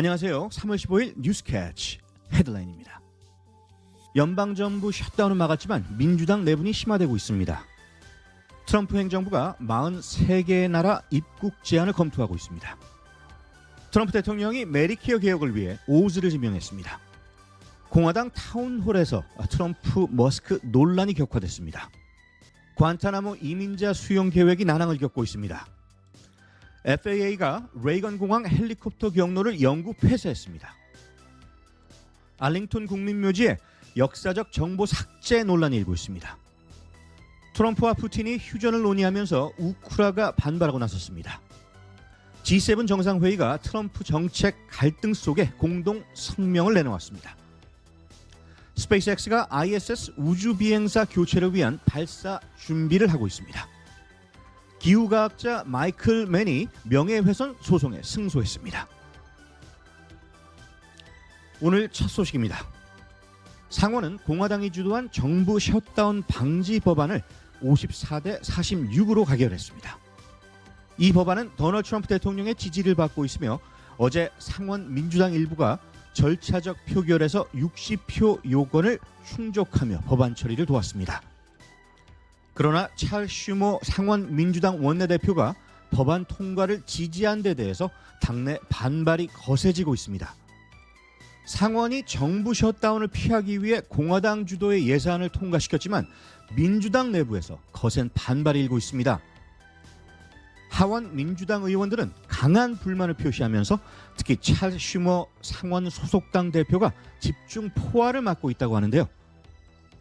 안녕하세요. 3월 15일 뉴스캐치 헤드라인입니다. 연방정부 셧다운은 막았지만 민주당 내분이 심화되고 있습니다. 트럼프 행정부가 43개의 나라 입국 제한을 검토하고 있습니다. 트럼프 대통령이 메리케어 개혁을 위해 오즈를 지명했습니다. 공화당 타운홀에서 트럼프 머스크 논란이 격화됐습니다. 관타나모 이민자 수용 계획이 난항을 겪고 있습니다. FAA가 레이건 공항 헬리콥터 경로를 영구 폐쇄했습니다. 알링턴 국민묘지에 역사적 정보 삭제 논란이 일고 있습니다. 트럼프와 푸틴이 휴전을 논의하면서 우크라가 반발하고 나섰습니다. G7 정상회의가 트럼프 정책 갈등 속에 공동 성명을 내놓았습니다. 스페이스X가 ISS 우주 비행사 교체를 위한 발사 준비를 하고 있습니다. 기후과학자 마이클 맨이 명예훼손 소송에 승소했습니다. 오늘 첫 소식입니다. 상원은 공화당이 주도한 정부 셧다운 방지 법안을 54대 46으로 가결했습니다. 이 법안은 도널드 트럼프 대통령의 지지를 받고 있으며 어제 상원 민주당 일부가 절차적 표결에서 60표 요건을 충족하며 법안 처리를 도왔습니다. 그러나 찰 슈모 상원 민주당 원내대표가 법안 통과를 지지한 데 대해서 당내 반발이 거세지고 있습니다. 상원이 정부 셧다운을 피하기 위해 공화당 주도의 예산을 통과시켰지만 민주당 내부에서 거센 반발이 일고 있습니다. 하원 민주당 의원들은 강한 불만을 표시하면서 특히 찰 슈머 상원 소속당 대표가 집중 포화를 맞고 있다고 하는데요.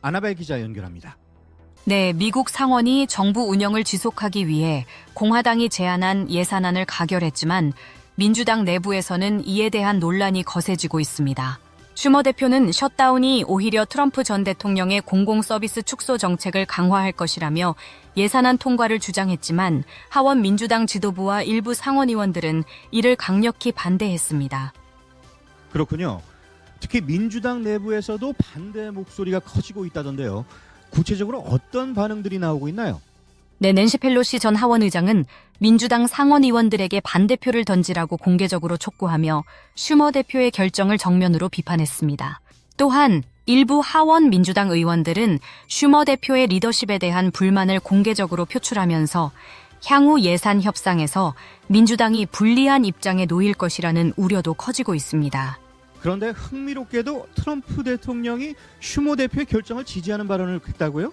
아나벨 기자 연결합니다. 네, 미국 상원이 정부 운영을 지속하기 위해 공화당이 제안한 예산안을 가결했지만 민주당 내부에서는 이에 대한 논란이 거세지고 있습니다. 슈머 대표는 셧다운이 오히려 트럼프 전 대통령의 공공 서비스 축소 정책을 강화할 것이라며 예산안 통과를 주장했지만 하원 민주당 지도부와 일부 상원 의원들은 이를 강력히 반대했습니다. 그렇군요. 특히 민주당 내부에서도 반대 목소리가 커지고 있다던데요. 구체적으로 어떤 반응들이 나오고 있나요? 네, 낸시 펠로시 전 하원 의장은 민주당 상원 의원들에게 반대표를 던지라고 공개적으로 촉구하며 슈머 대표의 결정을 정면으로 비판했습니다. 또한 일부 하원 민주당 의원들은 슈머 대표의 리더십에 대한 불만을 공개적으로 표출하면서 향후 예산 협상에서 민주당이 불리한 입장에 놓일 것이라는 우려도 커지고 있습니다. 그런데 흥미롭게도 트럼프 대통령이 슈모 대표의 결정을 지지하는 발언을 했다고요?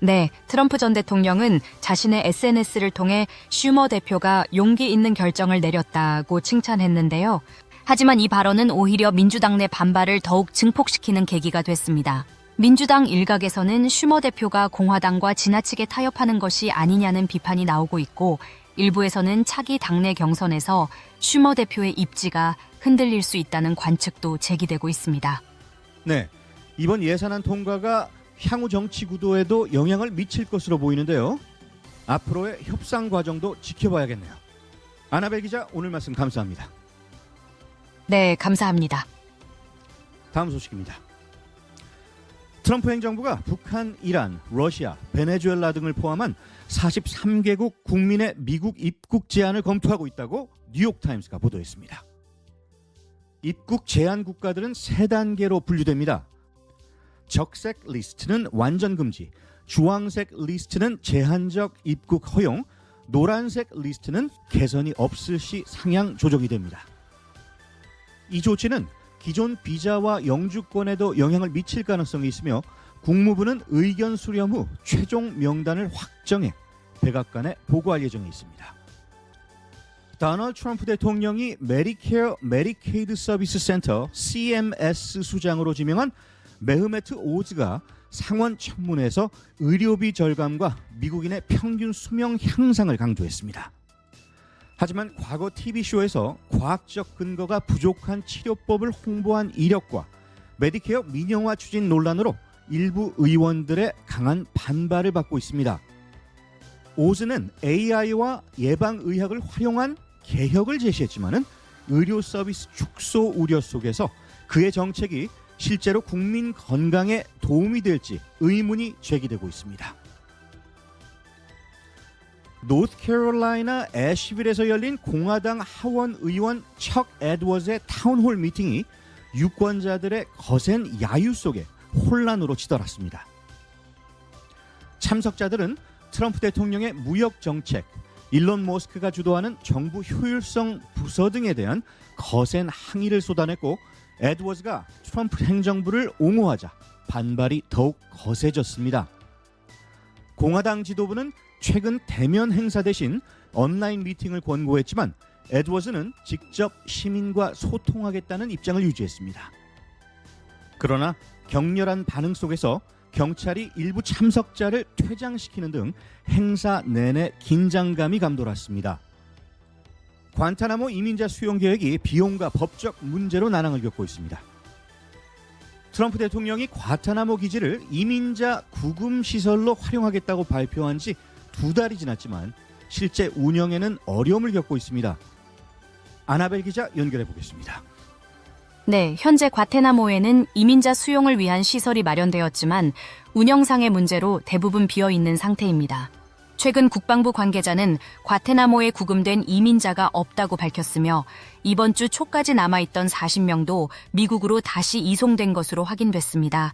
네, 트럼프 전 대통령은 자신의 SNS를 통해 슈머 대표가 용기 있는 결정을 내렸다고 칭찬했는데요. 하지만 이 발언은 오히려 민주당 내 반발을 더욱 증폭시키는 계기가 됐습니다. 민주당 일각에서는 슈머 대표가 공화당과 지나치게 타협하는 것이 아니냐는 비판이 나오고 있고 일부에서는 차기 당내 경선에서 슈머 대표의 입지가 흔들릴 수 있다는 관측도 제기되고 있습니다. 네. 이번 예산안 통과가 향후 정치 구도에도 영향을 미칠 것으로 보이는데요. 앞으로의 협상 과정도 지켜봐야겠네요. 아나벨 기자 오늘 말씀 감사합니다. 네, 감사합니다. 다음 소식입니다. 트럼프 행정부가 북한, 이란, 러시아, 베네수엘라 등을 포함한 43개국 국민의 미국 입국 제한을 검토하고 있다고 뉴욕타임스가 보도했습니다. 입국 제한 국가들은 세 단계로 분류됩니다. 적색 리스트는 완전 금지, 주황색 리스트는 제한적 입국 허용, 노란색 리스트는 개선이 없을 시 상향 조정이 됩니다. 이 조치는 기존 비자와 영주권에도 영향을 미칠 가능성이 있으며 국무부는 의견 수렴 후 최종 명단을 확정해 백악관에 보고할 예정에 있습니다. 도널드 트럼프 대통령이 메디케어 메디케이드 서비스 센터 CMS 수장으로 지명한 메흐메트 오즈가 상원 청문회에서 의료비 절감과 미국인의 평균 수명 향상을 강조했습니다. 하지만 과거 TV쇼에서 과학적 근거가 부족한 치료법을 홍보한 이력과 메디케어 민영화 추진 논란으로 일부 의원들의 강한 반발을 받고 있습니다. 오즈는 AI와 예방의학을 활용한 개혁을 제시했지만은 의료 서비스 축소 우려 속에서 그의 정책이 실제로 국민 건강에 도움이 될지 의문이 제기되고 있습니다. 노스캐롤라이나 애쉬빌에서 열린 공화당 하원 의원 척 에드워즈의 타운홀 미팅이 유권자들의 거센 야유 속에 혼란으로 치달았습니다. 참석자들은 트럼프 대통령의 무역 정책, 일론 머스크가 주도하는 정부 효율성 부서 등에 대한 거센 항의를 쏟아냈고 에드워즈가 트럼프 행정부를 옹호하자 반발이 더욱 거세졌습니다. 공화당 지도부는 최근 대면 행사 대신 온라인 미팅을 권고했지만 에드워즈는 직접 시민과 소통하겠다는 입장을 유지했습니다. 그러나 격렬한 반응 속에서 경찰이 일부 참석자를 퇴장시키는 등 행사 내내 긴장감이 감돌았습니다. 관타나모 이민자 수용 계획이 비용과 법적 문제로 난항을 겪고 있습니다. 트럼프 대통령이 과타나모 기지를 이민자 구금 시설로 활용하겠다고 발표한 지 두 달이 지났지만 실제 운영에는 어려움을 겪고 있습니다. 아나벨 기자 연결해 보겠습니다. 네, 현재 과테나모에는 이민자 수용을 위한 시설이 마련되었지만 운영상의 문제로 대부분 비어 있는 상태입니다. 최근 국방부 관계자는 과테나모에 구금된 이민자가 없다고 밝혔으며 이번 주 초까지 남아있던 40명도 미국으로 다시 이송된 것으로 확인됐습니다.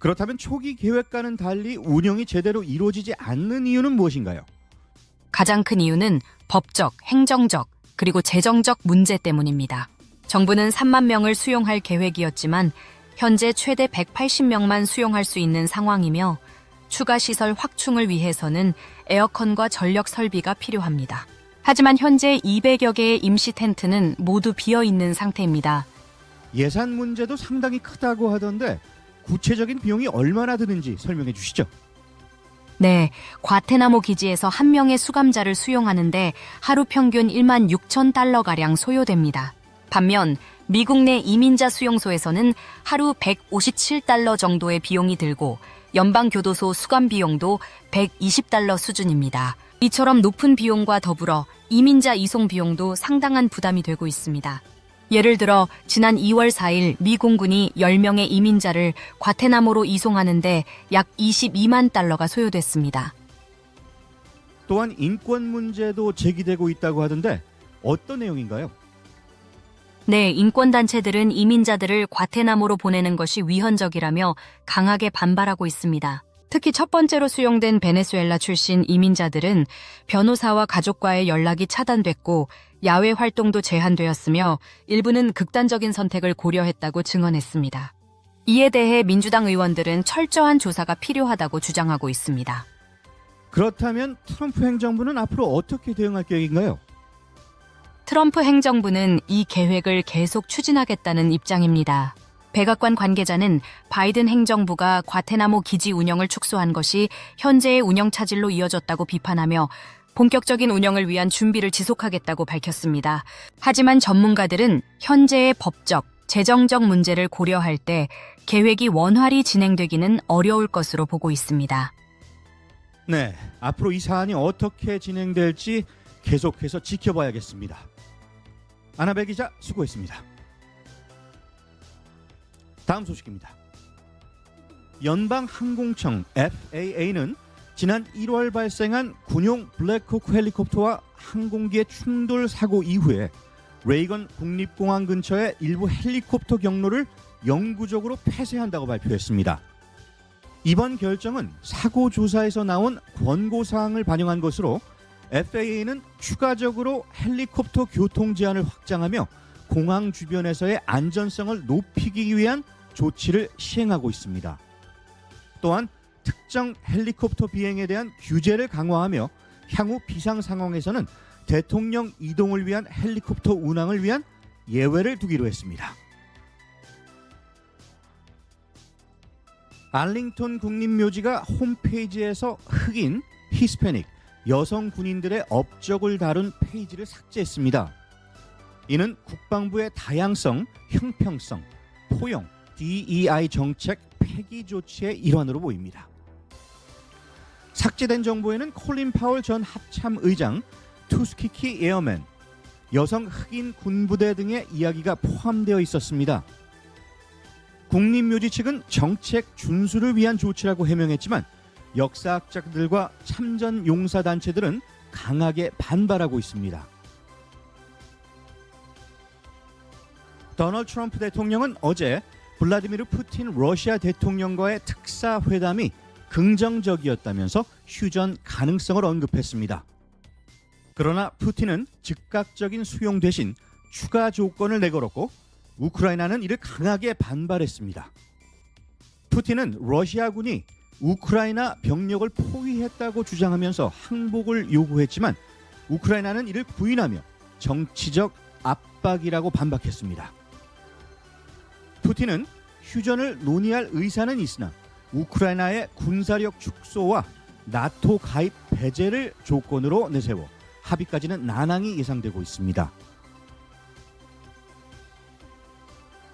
그렇다면 초기 계획과는 달리 운영이 제대로 이루어지지 않는 이유는 무엇인가요? 가장 큰 이유는 법적, 행정적, 그리고 재정적 문제 때문입니다. 정부는 3만 명을 수용할 계획이었지만 현재 최대 180명만 수용할 수 있는 상황이며 추가 시설 확충을 위해서는 에어컨과 전력 설비가 필요합니다. 하지만 현재 200여 개의 임시 텐트는 모두 비어 있는 상태입니다. 예산 문제도 상당히 크다고 하던데 구체적인 비용이 얼마나 드는지 설명해 주시죠. 네, 과테나모 기지에서 한 명의 수감자를 수용하는데 하루 평균 1만 6천 달러가량 소요됩니다. 반면 미국 내 이민자 수용소에서는 하루 157달러 정도의 비용이 들고 연방교도소 수감 비용도 120달러 수준입니다. 이처럼 높은 비용과 더불어 이민자 이송 비용도 상당한 부담이 되고 있습니다. 예를 들어 지난 2월 4일 미 공군이 10명의 이민자를 과테나모로 이송하는데 약 22만 달러가 소요됐습니다. 또한 인권 문제도 제기되고 있다고 하던데 어떤 내용인가요? 네, 인권단체들은 이민자들을 과테나모로 보내는 것이 위헌적이라며 강하게 반발하고 있습니다. 특히 첫 번째로 수용된 베네수엘라 출신 이민자들은 변호사와 가족과의 연락이 차단됐고 야외 활동도 제한되었으며 일부는 극단적인 선택을 고려했다고 증언했습니다. 이에 대해 민주당 의원들은 철저한 조사가 필요하다고 주장하고 있습니다. 그렇다면 트럼프 행정부는 앞으로 어떻게 대응할 계획인가요? 트럼프 행정부는 이 계획을 계속 추진하겠다는 입장입니다. 백악관 관계자는 바이든 행정부가 과테나모 기지 운영을 축소한 것이 현재의 운영 차질로 이어졌다고 비판하며 본격적인 운영을 위한 준비를 지속하겠다고 밝혔습니다. 하지만 전문가들은 현재의 법적, 재정적 문제를 고려할 때 계획이 원활히 진행되기는 어려울 것으로 보고 있습니다. 네, 앞으로 이 사안이 어떻게 진행될지 계속해서 지켜봐야겠습니다. 아나벨 기자 수고했습니다. 다음 소식입니다. 연방항공청 FAA는 지난 1월 발생한 군용 블랙호크 헬리콥터와 항공기의 충돌 사고 이후에 레이건 국립공항 근처의 일부 헬리콥터 경로를 영구적으로 폐쇄한다고 발표했습니다. 이번 결정은 사고 조사에서 나온 권고 사항을 반영한 것으로 FAA는 추가적으로 헬리콥터 교통 제한을 확장하며 공항 주변에서의 안전성을 높이기 위한 조치를 시행하고 있습니다. 또한 특정 헬리콥터 비행에 대한 규제를 강화하며 향후 비상 상황에서는 대통령 이동을 위한 헬리콥터 운항을 위한 예외를 두기로 했습니다. 알링턴 국립묘지가 홈페이지에서 흑인, 히스패닉, 여성 군인들의 업적을 다룬 페이지를 삭제했습니다. 이는 국방부의 다양성, 형평성, 포용, DEI 정책 폐기 조치의 일환으로 보입니다. 삭제된 정보에는 콜린 파월 전 합참 의장, 투스키키 에어맨, 여성 흑인 군부대 등의 이야기가 포함되어 있었습니다. 국립묘지 측은 정책 준수를 위한 조치라고 해명했지만 역사학자들과 참전 용사 단체들은 강하게 반발하고 있습니다. 도널드 트럼프 대통령은 어제 블라디미르 푸틴 러시아 대통령과의 특사 회담이 긍정적이었다면서 휴전 가능성을 언급했습니다. 그러나 푸틴은 즉각적인 수용 대신 추가 조건을 내걸었고 우크라이나는 이를 강하게 반발했습니다. 푸틴은 러시아군이 우크라이나 병력을 포위했다고 주장하면서 항복을 요구했지만 우크라이나는 이를 부인하며 정치적 압박이라고 반박했습니다. 푸틴은 휴전을 논의할 의사는 있으나 우크라이나의 군사력 축소와 나토 가입 배제를 조건으로 내세워 합의까지는 난항이 예상되고 있습니다.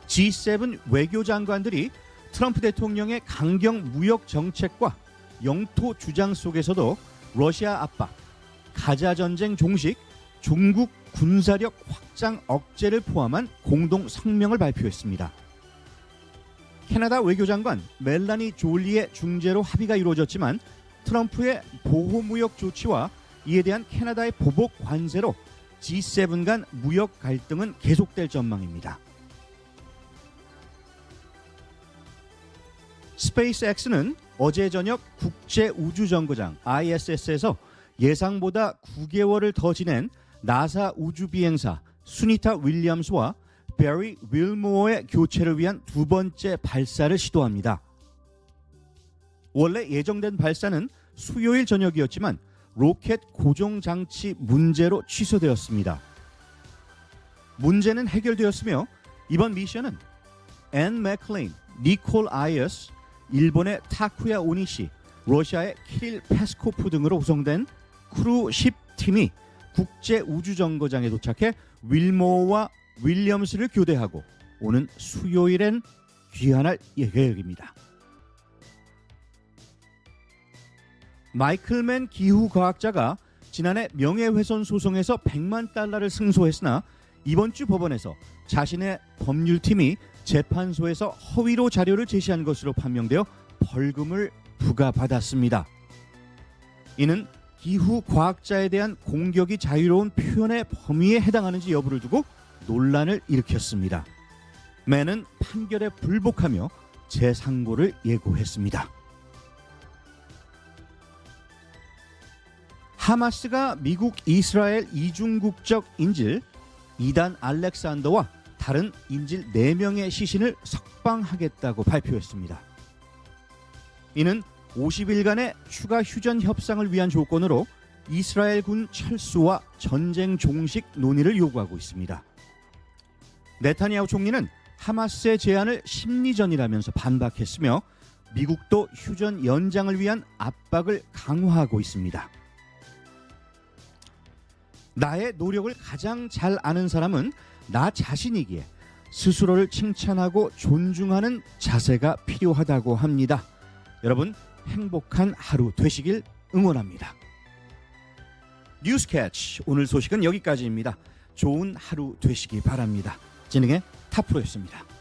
G7 외교장관들이 트럼프 대통령의 강경 무역 정책과 영토 주장 속에서도 러시아 압박, 가자 전쟁 종식, 중국 군사력 확장 억제를 포함한 공동 성명을 발표했습니다. 캐나다 외교장관 멜라니 졸리의 중재로 합의가 이루어졌지만 트럼프의 보호무역 조치와 이에 대한 캐나다의 보복 관세로 G7 간 무역 갈등은 계속될 전망입니다. 스페이스X는 어제 저녁 국제 우주정거장 ISS에서 예상보다 9개월을 더 지낸 나사 우주 비행사 수니타 윌리엄스와 베리 윌모어의 교체를 위한 두 번째 발사를 시도합니다. 원래 예정된 발사는 수요일 저녁이었지만 로켓 고정 장치 문제로 취소되었습니다. 문제는 해결되었으며 이번 미션은 앤 맥클레인, 니콜 아이어스, 일본의 타쿠야 오니시, 러시아의 키릴 페스코프 등으로 구성된 크루 10팀이 국제 우주 정거장에 도착해 윌모어와 윌리엄스를 교대하고 오는 수요일엔 귀환할 계획입니다. 마이클맨 기후 과학자가 지난해 명예훼손 소송에서 100만 달러를 승소했으나 이번 주 법원에서 자신의 법률팀이 재판소에서 허위로 자료를 제시한 것으로 판명되어 벌금을 부과받았습니다. 이는 기후 과학자에 대한 공격이 자유로운 표현의 범위에 해당하는지 여부를 두고 논란을 일으켰습니다. 맨은 판결에 불복하며 재상고를 예고했습니다. 하마스가 미국 이스라엘 이중국적 인질 이단 알렉산더와 다른 인질 4명의 시신을 석방하겠다고 발표했습니다. 이는 50일간의 추가 휴전 협상을 위한 조건으로 이스라엘 군 철수와 전쟁 종식 논의를 요구하고 있습니다. 네타니아후 총리는 하마스의 제안을 심리전이라면서 반박했으며 미국도 휴전 연장을 위한 압박을 강화하고 있습니다. 나의 노력을 가장 잘 아는 사람은 나 자신이기에 스스로를 칭찬하고 존중하는 자세가 필요하다고 합니다. 여러분 행복한 하루 되시길 응원합니다. 뉴스캐치 오늘 소식은 여기까지입니다. 좋은 하루 되시기 바랍니다. 진행의 타프로였습니다.